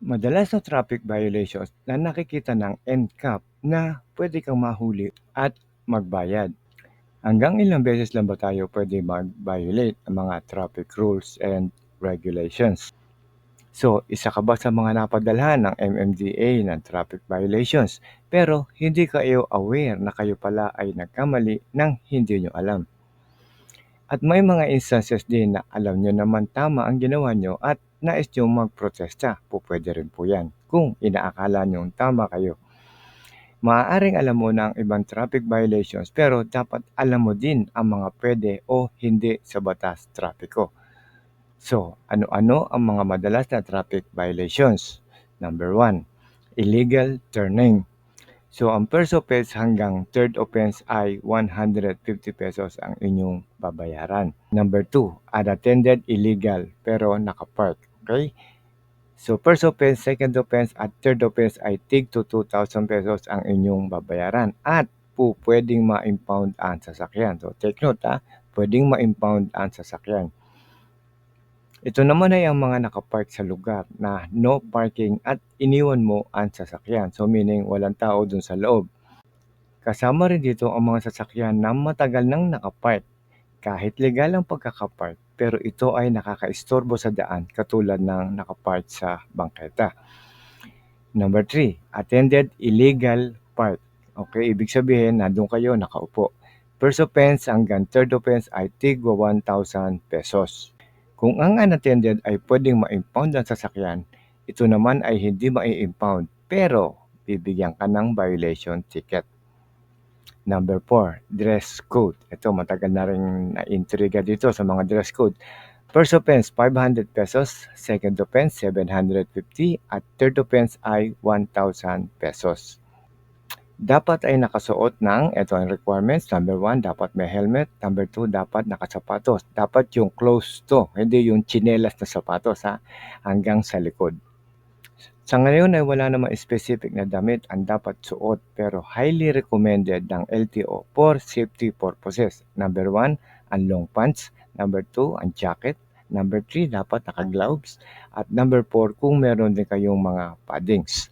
Madalas na traffic violations na nakikita ng NCAP na pwede kang mahuli at magbayad. Hanggang ilang beses lang ba tayo pwede mag-violate ng mga traffic rules and regulations? So, isa ka ba sa mga napadalhan ng MMDA ng traffic violations pero hindi kayo aware na kayo pala ay nagkamali ng hindi nyo alam? At may mga instances din na alam nyo naman tama ang ginawa nyo at nais nyo magprotesta. Po pwede rin po yan kung inaakala nyo tama kayo. Maaaring alam mo na ang ibang traffic violations pero dapat alam mo din ang mga pwede o hindi sa batas trapiko. So, ano-ano ang mga madalas na traffic violations? Number 1, illegal turning. So, ang first offense hanggang third offense ay 150 pesos ang inyong babayaran. Number 2, unattended illegal pero nakapark. Okay? So, first offense, second offense at third offense ay tig to 2,000 pesos ang inyong babayaran. At po pwedeng ma-impound ang sasakyan. So, take note ha, pwedeng ma-impound ang sasakyan. Ito naman ay ang mga nakapark sa lugar na no parking at iniwan mo ang sasakyan. So meaning walang tao dun sa loob. Kasama rin dito ang mga sasakyan na matagal nang nakapark. Kahit legal ang pagkakapark, pero ito ay nakakaistorbo sa daan katulad ng nakapark sa bangketa. Number 3, attended illegal park. Okay, ibig sabihin, nandun kayo, nakaupo. First offense hanggang third offense ay tigwa 1,000 pesos. Kung ang unattended ay pwedeng ma-impound ang sasakyan, ito naman ay hindi ma-impound pero bibigyan ka ng violation ticket. Number 4, dress code. Ito, matagal na rin na-intriga dito sa mga dress code. First offense, 500 pesos. Second offense, 750. At third offense ay 1,000 pesos dapat ay nakasuot ng, ito ang requirements, number 1, dapat may helmet, number 2, dapat nakasapatos. Dapat yung close to, hindi yung chinelas na sapatos ha, hanggang sa likod. Sa ngayon ay wala namang specific na damit ang dapat suot pero highly recommended ng LTO for safety purposes. Number 1, ang long pants. Number 2, ang jacket. Number 3, dapat naka-gloves. At number 4, kung meron din kayong mga paddings.